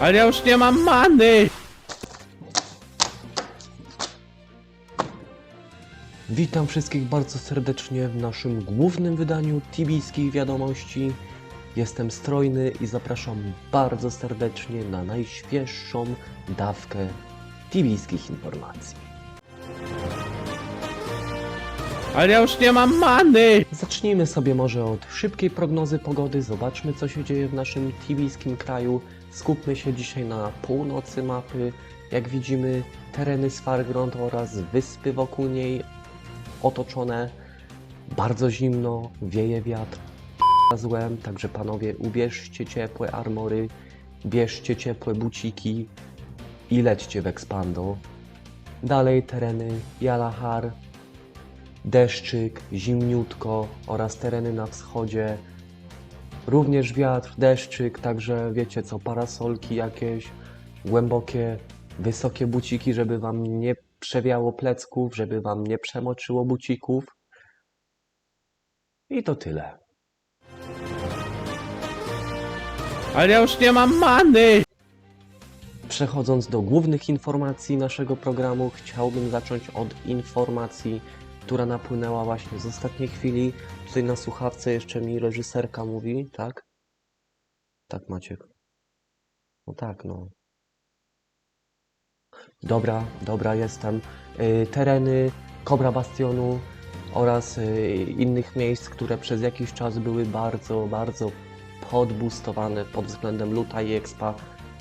Ale ja już nie mam many! Witam wszystkich bardzo serdecznie w naszym głównym wydaniu tibijskich wiadomości. Jestem strojny i zapraszam bardzo serdecznie na najświeższą dawkę tibijskich informacji. Ale ja już nie mam many! Zacznijmy sobie może od szybkiej prognozy pogody. Zobaczmy, co się dzieje w naszym tibijskim kraju. Skupmy się dzisiaj na północy mapy. Jak widzimy, tereny Svargrond oraz wyspy wokół niej otoczone. Bardzo zimno, wieje wiatr, złem, także panowie ubierzcie ciepłe armory, bierzcie ciepłe buciki i lećcie w Expando. Dalej tereny Jalahar, deszczyk, zimniutko oraz tereny na wschodzie. Również wiatr, deszczyk, także wiecie co, parasolki jakieś, głębokie, wysokie buciki, żeby wam nie przewiało plecków, żeby wam nie przemoczyło bucików. I to tyle. Ale ja już nie mam many! Przechodząc do głównych informacji naszego programu, chciałbym zacząć od informacji, która napłynęła właśnie z ostatniej chwili. Tutaj na słuchawce jeszcze mi reżyserka mówi, tak? Tak, Maciek. No tak, no. Dobra, dobra, jestem. Y, tereny Kobra Bastionu oraz y, innych miejsc, które przez jakiś czas były bardzo, bardzo podbustowane pod względem luta i expa,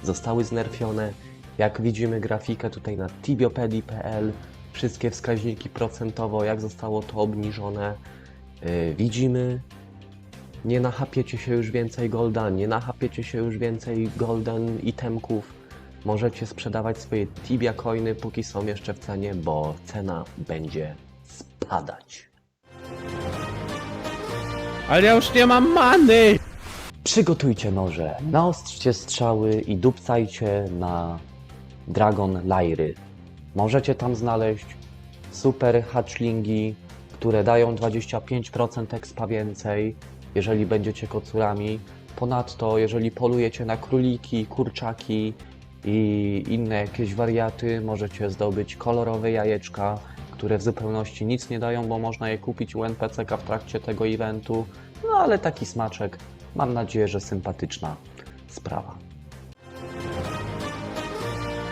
zostały znerfione. Jak widzimy grafikę tutaj na tibiopedii.pl, wszystkie wskaźniki procentowo, jak zostało to obniżone. Y, widzimy, nie nachapiecie się już więcej golda, nie nachapiecie się już więcej golden itemków. Możecie sprzedawać swoje tibia coiny, póki są jeszcze w cenie, bo cena będzie spadać. Ale ja już nie mam many! Przygotujcie noże, naostrzcie strzały i dupcajcie na Dragon Lyry. Możecie tam znaleźć super hatchlingi, które dają 25% expa więcej, jeżeli będziecie kocurami. Ponadto, jeżeli polujecie na króliki, kurczaki i inne jakieś wariaty, możecie zdobyć kolorowe jajeczka, które w zupełności nic nie dają, bo można je kupić u NPC-ka w trakcie tego eventu. No ale taki smaczek, mam nadzieję, że sympatyczna sprawa.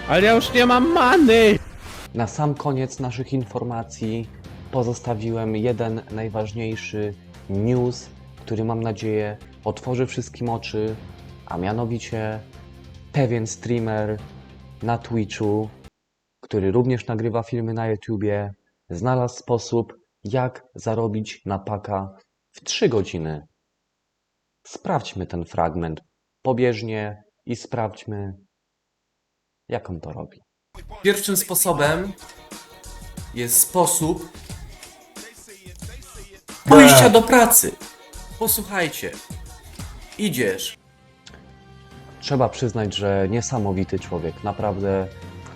Ale ja już nie mam many! Na sam koniec naszych informacji pozostawiłem jeden najważniejszy news, który mam nadzieję otworzy wszystkim oczy, a mianowicie pewien streamer na Twitchu, który również nagrywa filmy na YouTubie, znalazł sposób, jak zarobić na paka w 3 godziny. Sprawdźmy ten fragment pobieżnie i sprawdźmy, jak on to robi. Pierwszym sposobem jest sposób pójścia do pracy. Posłuchajcie. Idziesz. Trzeba przyznać, że niesamowity człowiek. Naprawdę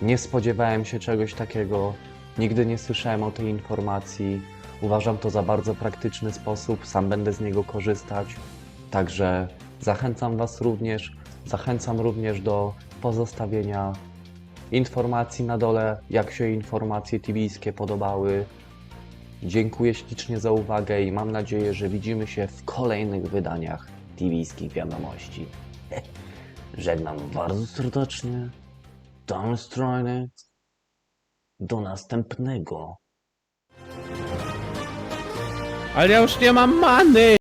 nie spodziewałem się czegoś takiego. Nigdy nie słyszałem o tej informacji. Uważam to za bardzo praktyczny sposób. Sam będę z niego korzystać. Także zachęcam Was również. Zachęcam również do pozostawienia informacji na dole, jak się informacje tibijskie podobały. Dziękuję ślicznie za uwagę i mam nadzieję, że widzimy się w kolejnych wydaniach tibijskich wiadomości. Żegnam bardzo serdecznie. Tom Strojny. Do następnego. Ale ja już nie mam many!